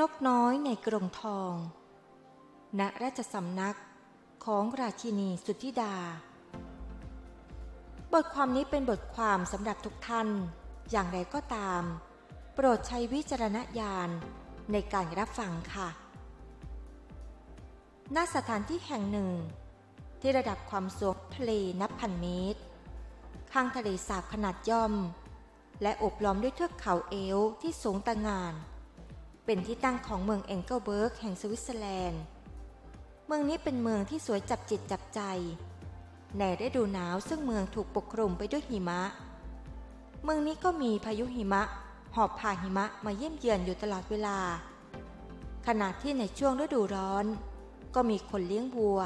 นกน้อยในกรงทอง ณ ราชสำนักของราชินีสุธิดา บทความนี้เป็นบทความสำหรับทุกท่าน อย่างไรก็ตาม โปรดใช้วิจารณญาณในการรับฟังค่ะ ณ สถานที่แห่งหนึ่ง ที่ระดับความสูงทะเลนับพันเมตร ข้างทะเลสาบขนาดย่อม และอบล้อมด้วยเทือกเขาเอลที่สูงตะงาน เป็นที่ตั้งของเมืองเอ็งเกิลเบิร์กแห่งสวิตเซอร์แลนด์ เมืองนี้เป็นเมืองที่สวยจับจิตจับใจ ในฤดูหนาวซึ่งเมืองถูกปกคลุมไปด้วยหิมะ เมืองนี้ก็มีพายุหิมะ หอบผ่าหิมะมาเยี่ยมเยือนอยู่ตลอดเวลา ขณะที่ในช่วงฤดูร้อน ก็มีคนเลี้ยงวัว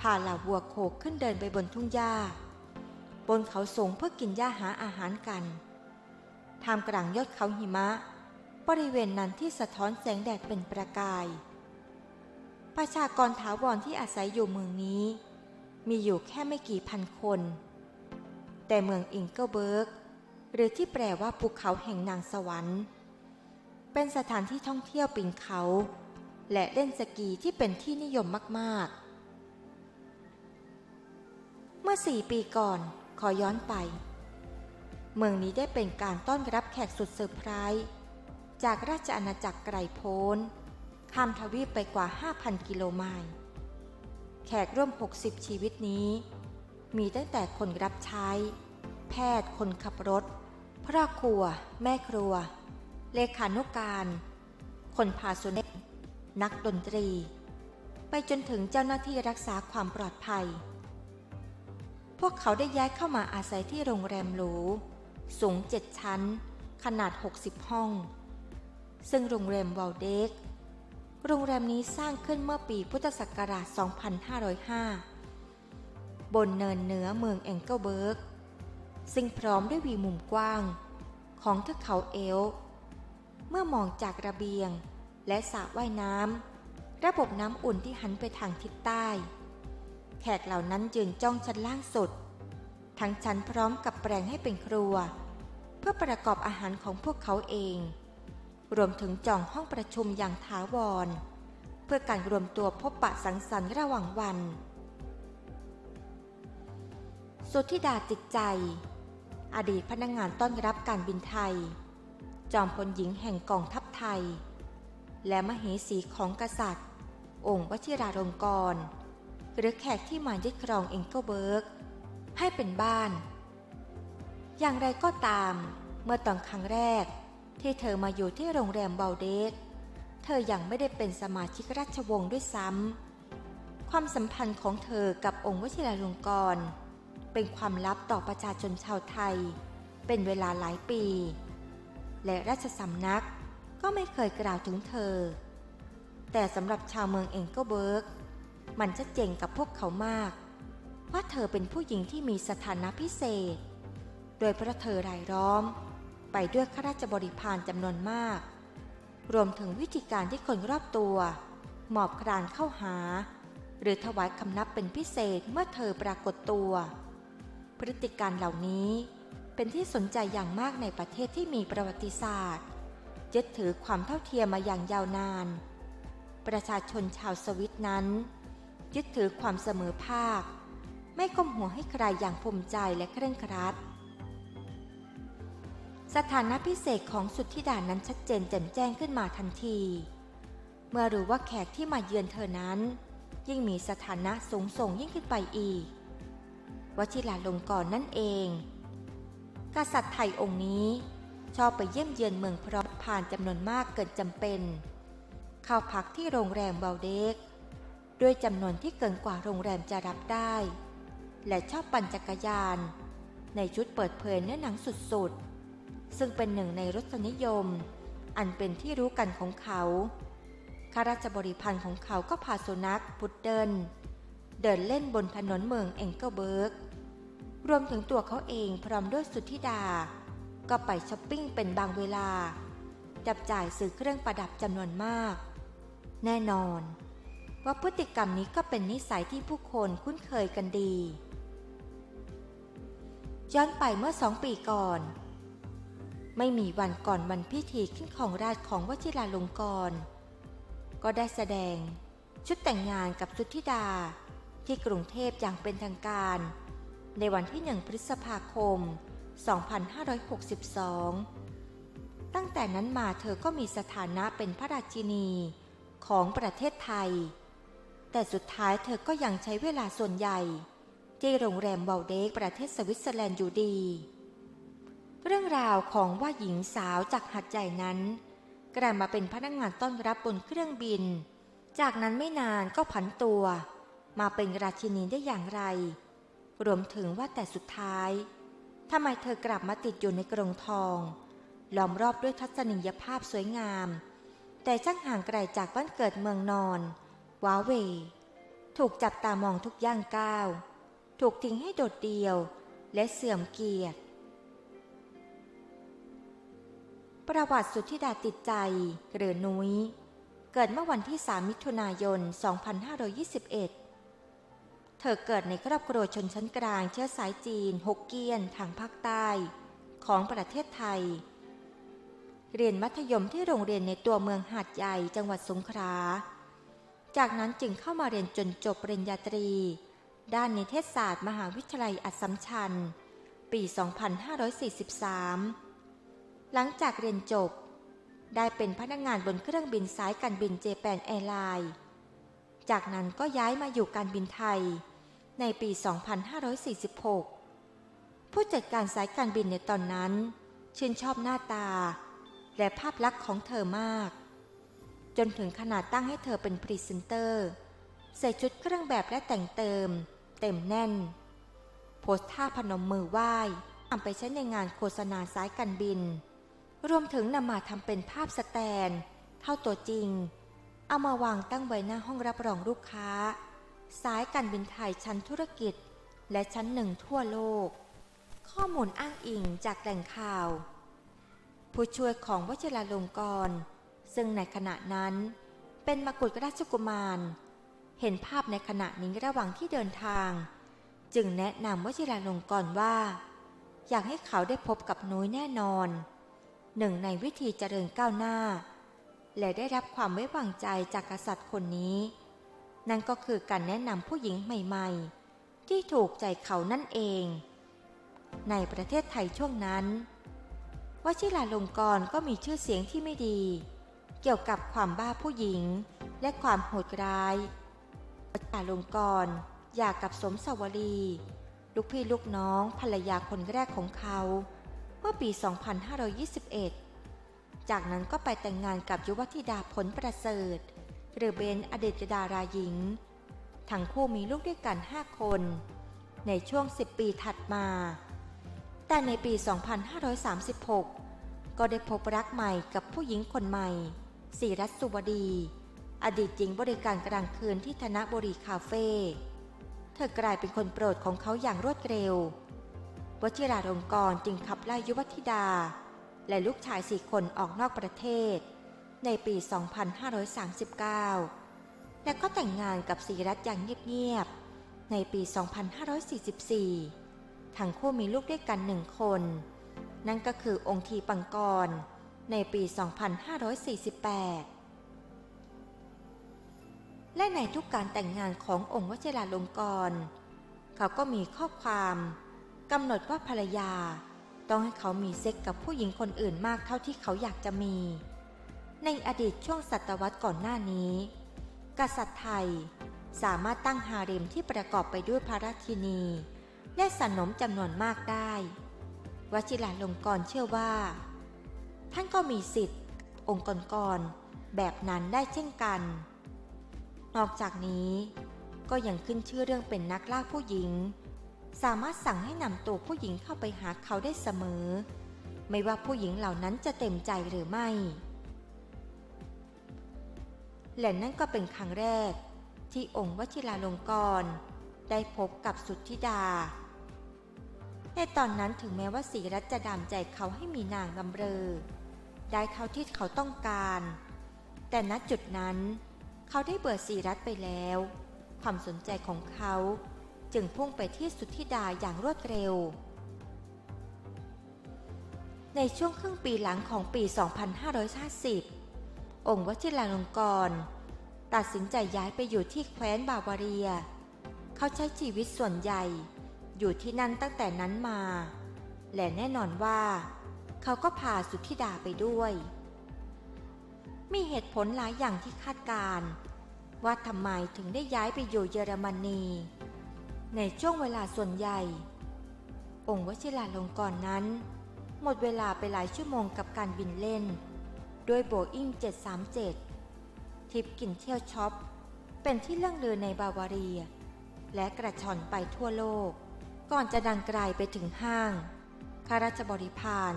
พาเหล่าวัวโคกขึ้นเดินไปบนทุ่งหญ้า บนเขาสูงเพื่อกินหญ้าหาอาหารกันท่ามกลางยอดเขาหิมะ บริเวณนั้นที่สะท้อนแสงแดดเป็นประกาย ประชากรถาวรที่อาศัยอยู่เมืองนี้ มีอยู่แค่ไม่กี่พันคน แต่เมืองอิงเกิลเบิร์ก หรือที่แปลว่าภูเขาแห่งนางสวรรค์ เป็นสถานที่ท่องเที่ยวปีนเขา และเล่นสกีที่เป็นที่นิยมมากๆ เมื่อสี่ปีก่อนขอย้อนไป เมืองนี้ได้เป็นการต้อนรับแขกสุดเซอร์ไพรส์ จากราชอาณาจักรไกรโพ้น ข้ามทวีปไปกว่า 5,000 กิโลไมล์ แขกร่วม 60 ชีวิตนี้ มีตั้งแต่คนรับใช้ แพทย์คนขับรถพ่อครัว แม่ครัว เลขานุการ คนพาสุนัขนักดนตรี ไปจนถึงเจ้าหน้าที่รักษาความปลอดภัย พวกเขาได้ย้ายเข้ามาอาศัยที่โรงแรมหรู สูงเจ็ดชั้น ขนาด 60 ห้อง ซึ่งโรงแรมวอลเดกโรงแรมนี้สร้างขึ้นเมื่อปีพุทธศักราช 2505 บนเนินเหนือเมืองแองเกิลเบิร์ก ซึ่งพร้อมด้วยวีมุมกว้าง ของเทือกเขาเอล เมื่อมองจากระเบียงและสระว่ายน้ำ ระบบน้ำอุ่นที่หันไปทางทิศใต้ แขกเหล่านั้นยืนจ้องชั้นล่างสุด ทั้งชั้นพร้อมกับแปลงให้เป็นครัว เพื่อประกอบอาหารของพวกเขาเอง รวมถึงจองห้องประชุมอย่างถาวร เพื่อการรวมตัวพบปะสังสรรค์ระหว่างวัน สุธิดาจิตใจ อดีตพนักงงานต้อนรับการบินไทย จอมพลหญิงแห่งกองทัพไทย และมเหสีของกษัตริย์ องค์วชิราลงกรณ์หรือแขกที่มายึดครองเองเกิลเบิร์ก ให้เป็นบ้าน อย่างไรก็ตาม เมื่อตอนครั้งแรก ที่เธอมาอยู่ที่โรงแรมเบลเดกเธอยังไม่ได้เป็นสมาชิกราชวงศ์ด้วยซ้ำความสัมพันธ์ของเธอกับองค์วชิราลงกรณ์เป็นความลับต่อประชาชนชาวไทย เป็นเวลาหลายปี และราชสำนักก็ไม่เคยกล่าวถึงเธอ แต่สำหรับชาวเมืองเองกิลเบิร์กมันชัดเจนกับพวกเขามาก ว่าเธอเป็นผู้หญิงที่มีสถานะพิเศษ โดยพระเธอรายล้อม ไปด้วยข้าราชบริพารจำนวนมาก รวมถึงวิธีการที่คนรอบตัว หมอบครานเข้าหา หรือถวายคำนับเป็นพิเศษเมื่อเธอปรากฏตัว พฤติการเหล่านี้เป็นที่สนใจอย่างมากในประเทศที่มีประวัติศาสตร์ยึดถือความเท่าเทียมมาอย่างยาวนาน ประชาชนชาวสวิตนั้นยึดถือความเสมอภาค ไม่ก้มหัวให้ใครอย่างภูมิใจและเคร่งครัด สถานะพิเศษของสุดทธิดานนั้นชัดเจนแจ่มแจ้งขึ้นมาทันที เมื่อรู้ว่าแขกที่มาเยือนเธอนั้น ยิ่งมีสถานะสูงส่งยิ่งขึ้นไปอีกวชิราลงกรณ์นั่นเอง กษัตริย์ไทยองค์นี้ ชอบไปเยี่ยมเยือนเมืองพร้อมผ่านจำนวนมากเกินจำเป็น เข้าพักที่โรงแรมเบลเดกด้วยจำนวนที่เกินกว่าโรงแรมจะรับได้ และชอบปั่นจักรยาน ในชุดเปิดเผยเนื้อหนังสุดๆ ซึ่งเป็นหนึ่งในรสนิยม อันเป็นที่รู้กันของเขา ข้าราชบริพันธ์ของเขาก็พาสุนัขพุดเดิลเดินเล่นบนถนนเมืองเองเกิลเบิร์ก รวมถึงตัวเขาเองพร้อมด้วยสุทธิดา ก็ไปช้อปปิ้งเป็นบางเวลา จับจ่ายซื้อเครื่องประดับจำนวนมาก แน่นอน ว่าพฤติกรรมนี้ก็เป็นนิสัยที่ผู้คนคุ้นเคยกันดี ย้อนไปเมื่อสองปีก่อน ไม่มีวันก่อนวันพิธีขึ้นของราชของวชิราลงกรณ์ก็ได้แสดง ชุดแต่งงานกับสุทธิดาที่กรุงเทพอย่างเป็นทางการ ในวันที่1พฤษภาคม 2562 ตั้งแต่นั้นมาเธอก็มีสถานะเป็นพระราชินีของประเทศไทย แต่สุดท้ายเธอก็ยังใช้เวลาส่วนใหญ่ ที่โรงแรมเวลเดกประเทศสวิตเซอร์แลนด์อยู่ดี เรื่องราวของว่าหญิงสาวจากหัดใหญ่นั้นกลายมาเป็นพนักงานต้อนรับบนเครื่องบิน จากนั้นไม่นานก็ผันตัว มาเป็นราชินีได้อย่างไร รวมถึงว่าแต่สุดท้ายทำไมเธอกลับมาติดอยู่ในกรงทอง ล้อมรอบด้วยทัศนียภาพสวยงาม แต่ช่างห่างไกลจากบ้านเกิดเมืองนอน ว้าเว ถูกจับตามองทุกย่างก้าว ถูกทิ้งให้โดดเดี่ยว และเสื่อมเกียรติ ประวัติสุทธิดาติดใจหรือนุ้ย เกิดเมื่อวันที่ 3 มิถุนายน 2521 เธอเกิดในครอบครัวชนชั้นกลางเชื้อสายจีน ฮกเกี้ยน ทางภาคใต้ ของประเทศไทย เรียนมัธยมที่โรงเรียนในตัวเมืองหาดใหญ่ จังหวัดสงขลา จากนั้นจึงเข้ามาเรียนจนจบปริญญาตรี ด้านนิเทศศาสตร์ มหาวิทยาลัยอัสสัมชัญ ปี 2543 หลังจากเรียนจบ ได้เป็นพนักงานบนเครื่องบินสายการบินเจแปนแอร์ไลน์จากนั้นก็ย้ายมาอยู่การบินไทย ในปี 2546 ผู้จัดการสายการบินในตอนนั้น ชื่นชอบหน้าตา และภาพลักษณ์ของเธอมาก จนถึงขนาดตั้งให้เธอเป็นพรีเซนเตอร์ ใส่ชุดเครื่องแบบและแต่งเติม เต็มแน่น โพสท่าพนมมือไหว้นำไปใช้ในงานโฆษณาสายการบิน รวมถึงนำมาทำเป็นภาพสแตน เท่าตัวจริง เอามาวางตั้งไว้หน้าห้องรับรองลูกค้า สายการบินไทยชั้นธุรกิจ และชั้นหนึ่งทั่วโลก ข้อมูลอ้างอิงจากแหล่งข่าว ผู้ช่วยของวชิราลงกร ซึ่งในขณะนั้น เป็นมกุฎราชกุมาร เห็นภาพในขณะนี้ระหว่างที่เดินทาง จึงแนะนำวชิราลงกรว่า อยากให้เขาได้พบกับนุ้ยแน่นอน หนึ่งในวิธีเจริญก้าวหน้า และได้รับความไว้วางใจจากกษัตริย์คนนี้ นั่นก็คือการแนะนำผู้หญิงใหม่ๆ ที่ถูกใจเขานั่นเอง ในประเทศไทยช่วงนั้นวชิราลงกรก็มีชื่อเสียงที่ไม่ดี เกี่ยวกับความบ้าผู้หญิงและความโหดร้ายวชิราลงกรณ์หย่ากกับสมสวรี ลูกพี่ลูกน้องภรรยาคนแรกของเขา มื่อปี 2521 จากนั้นก็ไปแต่งงานกับยุวธิดาผลประเสริฐ หรือเบนอดีตดาราหญิง ทั้งคู่มีลูกด้วยกัน 5 คน ในช่วง 10 ปีถัดมา แต่ในปี 2536 ก็ได้พบรักใหม่กับผู้หญิงคนใหม่สีรัตสุวดี อดีตหญิงบริการกลางคืนที่ธนบุรีคาเฟ่ เธอกลายเป็นคนโปรดของเขาอย่างรวดเร็ว วชิราลงกรณ์จึงขับไล่ยุวธิดา และลูกชายสี่คนออกนอกประเทศ ในปี 2539 และก็แต่งงานกับสีรัตน์อย่างเงียบๆ ในปี 2544 ทั้งคู่มีลูกด้วยกันหนึ่งคน นั่นก็คือองค์ทีปังกร ในปี 2548และในทุกการแต่งงานขององค์วชิราลงกรณ์เขาก็มีข้อความ กำหนดว่าภรรยา ต้องให้เขามีเซ็กกับผู้หญิงคนอื่นมากเท่าที่เขาอยากจะมี ในอดีตช่วงศตวรรษก่อนหน้านี้ กษัตริย์ไทยสามารถตั้งฮาเร็มที่ประกอบไปด้วยพระราชินี และสนมจำนวนมากได้ วชิราลงกรเชื่อว่า ท่านก็มีสิทธิ์ องค์กรแบบนั้นได้เช่นกัน นอกจากนี้ก็ยังขึ้นชื่อเรื่องเป็นนักล่าผู้หญิง สามารถสั่งให้นำตัวผู้หญิงเข้าไปหาเขาได้เสมอ ไม่ว่าผู้หญิงเหล่านั้นจะเต็มใจหรือไม่ และนั่นก็เป็นครั้งแรก ที่องค์วชิราลงกรณ์ได้พบกับสุทธิดา ในตอนนั้นถึงแม้ว่าสีรัตจะดามใจเขาให้มีนางลำเรอ ได้เท่าที่เขาต้องการ แต่ณจุดนั้น เขาได้เบื่อสีรัตไปแล้ว ความสนใจของเขา จึงพุ่งไปที่สุทธิดาอย่างรวดเร็ว ในช่วงครึ่งปีหลังของปี 2550 องค์วชิราลงกรณ์ตัดสินใจย้ายไปอยู่ที่แคว้นบาวาเรีย เขาใช้ชีวิตส่วนใหญ่ อยู่ที่นั่นตั้งแต่นั้นมา และแน่นอนว่า เขาก็พาสุทธิดาไปด้วย มีเหตุผลหลายอย่างที่คาดการณ์ว่าทำไมถึงได้ย้ายไปอยู่เยอรมนี ในช่วงเวลาส่วนใหญ่ องค์วชิราลงกรณ์นั้น หมดเวลาไปหลายชั่วโมงกับการบินเล่น ด้วยโบอิง737ทริปกินเที่ยวช็อป เป็นที่เรื่องลือในบาวาเรีย และกระชอนไปทั่วโลก ก่อนจะดังไกลไปถึงห้างข้าราชบริพาร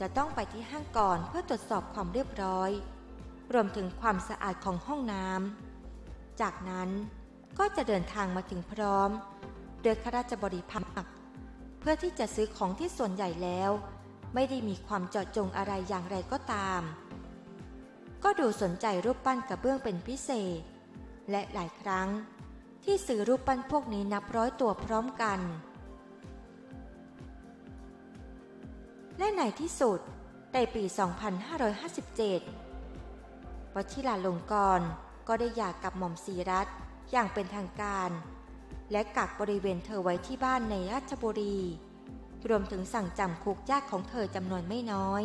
จะต้องไปที่ห้างก่อนเพื่อตรวจสอบความเรียบร้อย รวมถึงความสะอาดของห้องน้ำจากนั้น ก็จะเดินทางมาถึงพร้อม โดยข้าราชบริพารเพื่อที่จะซื้อของที่ส่วนใหญ่แล้ว ไม่ได้มีความเจาะจงอะไรอย่างไรก็ตาม ก็ดูสนใจรูปปั้นกระเบื้องเป็นพิเศษ และหลายครั้ง ที่ซื้อรูปปั้นพวกนี้นับร้อยตัวพร้อมกัน และในที่สุดในปี 2557วชิราลงกรณ์ก็ได้หย่ากกับหม่อมสีรัตน์ อย่างเป็นทางการ และกักบริเวณเธอไว้ที่บ้านในราชบุรี รวมถึงสั่งจำคุกญาติของเธอจำนวนไม่น้อย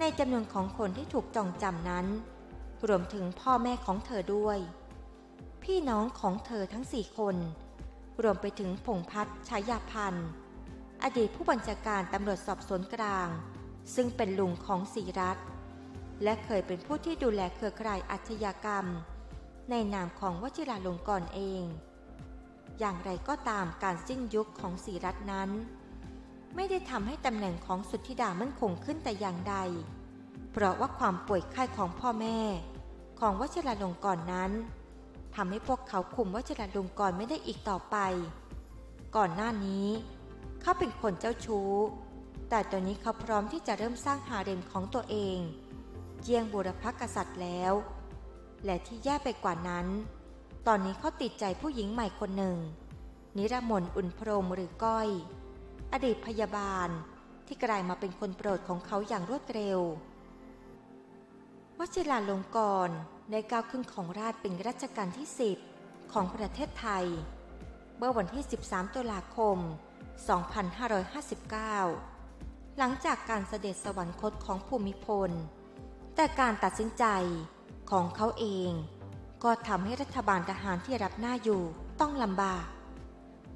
ในจำนวนของคนที่ถูกจองจำนั้น รวมถึงพ่อแม่ของเธอด้วย พี่น้องของเธอทั้งสี่คน รวมไปถึงพงพัฒน์ชายาพันธ์อดีตผู้บัญชาการตำรวจสอบสวนกลาง ซึ่งเป็นลุงของศรีรัตและเคยเป็นผู้ที่ดูแลเครือข่ายอาชญากรรม ในนามของวชิราลงกรณ์เอง อย่างไรก็ตามการสิ้นยุคของศรีรัตน์นั้น ไม่ได้ทำให้ตำแหน่งของสุทธิดามั่นคงขึ้นแต่อย่างใด เพราะว่าความป่วยไข้ของพ่อแม่ ของวชิราลงกรณ์นั้นทำให้พวกเขาคุมวชิราลงกรณ์ไม่ได้อีกต่อไป ก่อนหน้านี้ เขาเป็นคนเจ้าชู้ แต่ตอนนี้เขาพร้อมที่จะเริ่มสร้างหาเร็มของตัวเองเจียงบูรพกษัตริย์แล้ว และที่แย่ไปกว่านั้น ตอนนี้เขาติดใจผู้หญิงใหม่คนหนึ่ง นิรมนอุ่นพรมหรือก้อย อดีตพยาบาลที่กลายมาเป็นคนโปรดของเขาอย่างรวดเร็ววชิราลงกรได้ก้าวขึ้นของราชเป็นรัชกาลที่ 10 ของประเทศไทย เมื่อวันที่ 13 ตุลาคม 2559 หลังจากการเสด็จสวรรคตของภูมิพล แต่การตัดสินใจ ของเขาเอง ก็ทำให้รัฐบาลทหารที่รับหน้าอยู่ต้องลำบาก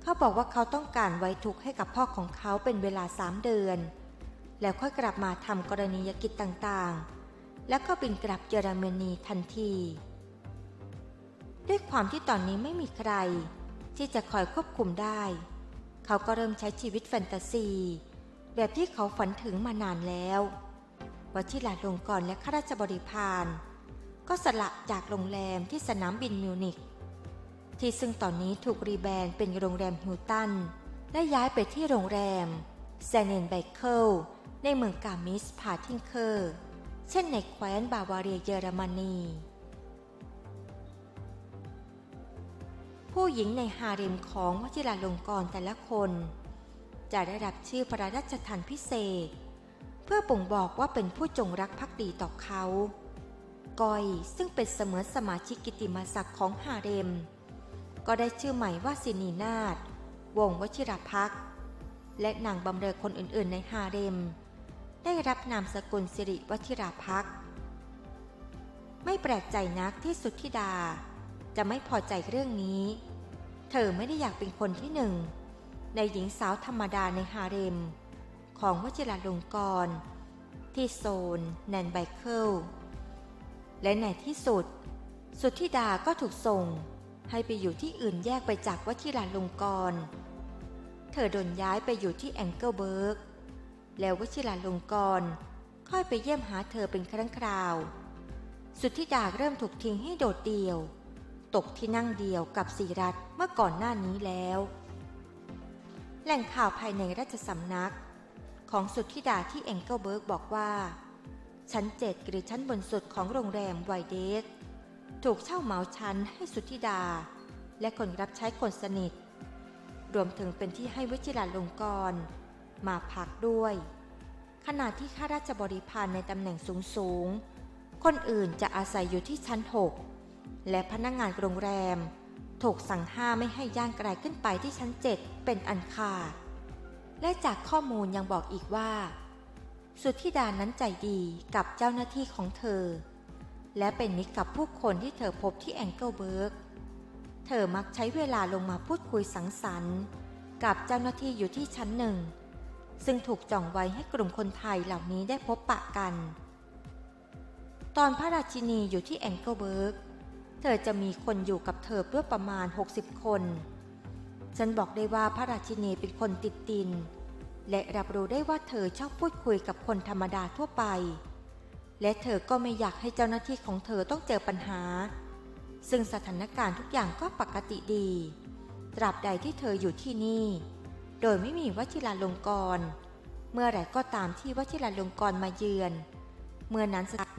เขาบอกว่าเขาต้องการไว้ทุกข์ให้กับพ่อของเขาเป็นเวลาสามเดือน แล้วค่อยกลับมาทำกรณียกิจต่างๆ แล้วก็บินกลับเยอรมนีทันที ด้วยความที่ตอนนี้ไม่มีใคร ที่จะคอยควบคุมได้ เขาก็เริ่มใช้ชีวิตแฟนตาซี แบบที่เขาฝันถึงมานานแล้ววชิราลงกรณ์และข้าราชบริพาร ก็สละจากโรงแรมที่สนามบินมิวนิกที่ซึ่งตอนนี้ถูกรีแบรนด์เป็นโรงแรมฮิลตันและย้ายไปที่โรงแรมแซนเนนไบเคิลในเมืองกามิสพาทิงเคอร์ เช่นในแคว้นบาวาเรียเยอรมนี ผู้หญิงในฮาเร็มของวชิราลงกรแต่ละคน จะได้รับชื่อพระราชทานพิเศษ เพื่อบ่งบอกว่าเป็นผู้จงรักภักดีต่อเขา กอยซึ่งเป็นเสมือนสมาชิกกิติมศักดิ์ของฮาเร็ม ก็ได้ชื่อใหม่ว่าสินีนาฏวงวชิรพักและนางบำเรอคนอื่นๆในฮาเร็ม ได้รับนามสกุลสิริวชิราพักไม่แปลกใจนักที่สุทธิดา จะไม่พอใจเรื่องนี้ เธอไม่ได้อยากเป็นคนที่หนึ่ง ในหญิงสาวธรรมดาในฮาเร็ม ของวชิราลงกรณ์ที่โซน แนนไบเคิล และในที่สุด สุทธิดาก็ถูกส่ง ให้ไปอยู่ที่อื่นแยกไปจากวชิราลงกร เธอโดนย้ายไปอยู่ที่แองเกิลเบิร์ก แล้ววชิราลงกร ค่อยไปเยี่ยมหาเธอเป็นครั้งคราว สุทธิดาเริ่มถูกทิ้งให้โดดเดี่ยว ตกที่นั่งเดียวกับสีรัตเมื่อก่อนหน้านี้แล้ว แหล่งข่าวภายในราชสำนัก ของสุทธิดาที่แองเกิลเบิร์กบอกว่า ชั้นเจ็ดหรือชั้นบนสุดของโรงแรมไวเดสถูกเช่าเหมาชั้นให้สุทธิดา และคนรับใช้คนสนิท รวมถึงเป็นที่ให้วชิราลงกร มาพักด้วย ขณะที่ข้าราชบริพารในตำแหน่งสูงๆคนอื่นจะอาศัยอยู่ที่ชั้น6และพนักงานโรงแรม ถูกสั่งห้ามไม่ให้ย่างไกลขึ้นไปที่ชั้น7เป็นอันขาดและจากข้อมูลยังบอกอีกว่า สุทธิดานั้นใจดีกับเจ้าหน้าที่ของเธอ และเป็นมิตรกับผู้คนที่เธอพบที่แองเกิลเบิร์ก เธอมักใช้เวลาลงมาพูดคุยสังสรรค์กับเจ้าหน้าที่อยู่ที่ชั้นหนึ่ง ซึ่งถูกจองไว้ให้กลุ่มคนไทยเหล่านี้ได้พบปะกัน ตอนพระราชินีอยู่ที่แองเกิลเบิร์ก เธอจะมีคนอยู่กับเธอด้วยประมาณ 60 คน ฉันบอกได้ว่าพระราชินีเป็นคนติดดิน และรับรู้ได้ว่าเธอชอบพูดคุยกับคนธรรมดาทั่วไป และเธอก็ไม่อยากให้เจ้าหน้าที่ของเธอต้องเจอปัญหา ซึ่งสถานการณ์ทุกอย่างก็ปกติดี ตราบใดที่เธออยู่ที่นี่ โดยไม่มีวชิราลงกร เมื่อไหร่ก็ตามที่วชิราลงกรมาเยือน เมื่อนั้นสถาน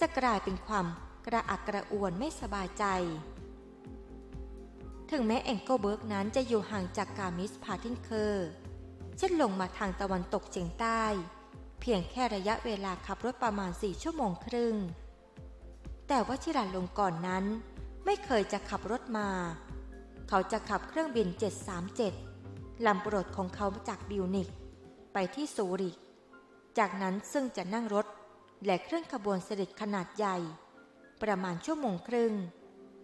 จะกลายเป็นความกระอักกระอ่วนไม่สบายใจ ถึงแม้แองเกิลเบิร์กนั้นจะอยู่ห่างจากกามิสพาทินเคอร์ เช่นลงมาทางตะวันตกเฉียงใต้ เพียงแค่ระยะเวลาขับรถประมาณ4ชั่วโมงครึ่ง แต่ว่าชิราลงกรณ์นั้น ไม่เคยจะขับรถมา เขาจะขับเครื่องบิน 737 ลำโปรดของเขาจากบิวนิก ไปที่ซูริก จากนั้นซึ่งจะนั่งรถ และเครื่องขบวนเสด็จขนาดใหญ่ ประมาณชั่วโมงครึ่ง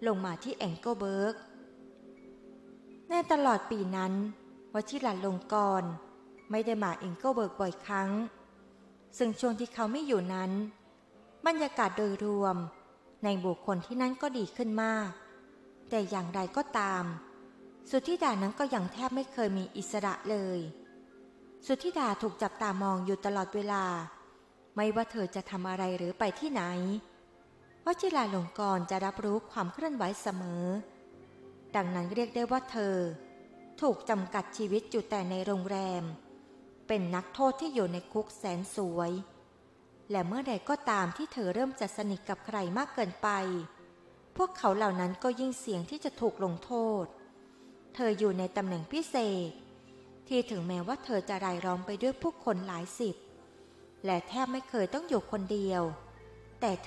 ลงมาที่แองเกิลเบิร์กในตลอดปีนั้นวชิราลงกรณ์ ไม่ได้มาเองเกิลเบิร์กบ่อยครั้ง ซึ่งช่วงที่เขาไม่อยู่นั้น บรรยากาศโดยรวม ในบุคคลที่นั่นก็ดีขึ้นมาก แต่อย่างไรก็ตาม สุทธิดานั้นก็ยังแทบไม่เคยมีอิสระเลย สุทธิดาถูกจับตามองอยู่ตลอดเวลา ไม่ว่าเธอจะทำอะไรหรือไปที่ไหนวชิราลงกรจะรับรู้ความเคลื่อนไหวเสมอ ดังนั้นเรียกได้ว่าเธอ ถูกจำกัดชีวิตอยู่แต่ในโรงแรม เป็นนักโทษที่อยู่ในคุกแสนสวย และเมื่อใดก็ตามที่เธอเริ่มจะสนิทกับใครมากเกินไป พวกเขาเหล่านั้นก็ยิ่งเสี่ยงที่จะถูกลงโทษ เธออยู่ในตำแหน่งพิเศษ ที่ถึงแม้ว่าเธอจะรายล้อมไปด้วยผู้คนหลายสิบ และแทบไม่เคยต้องอยู่คนเดียว แต่เธอ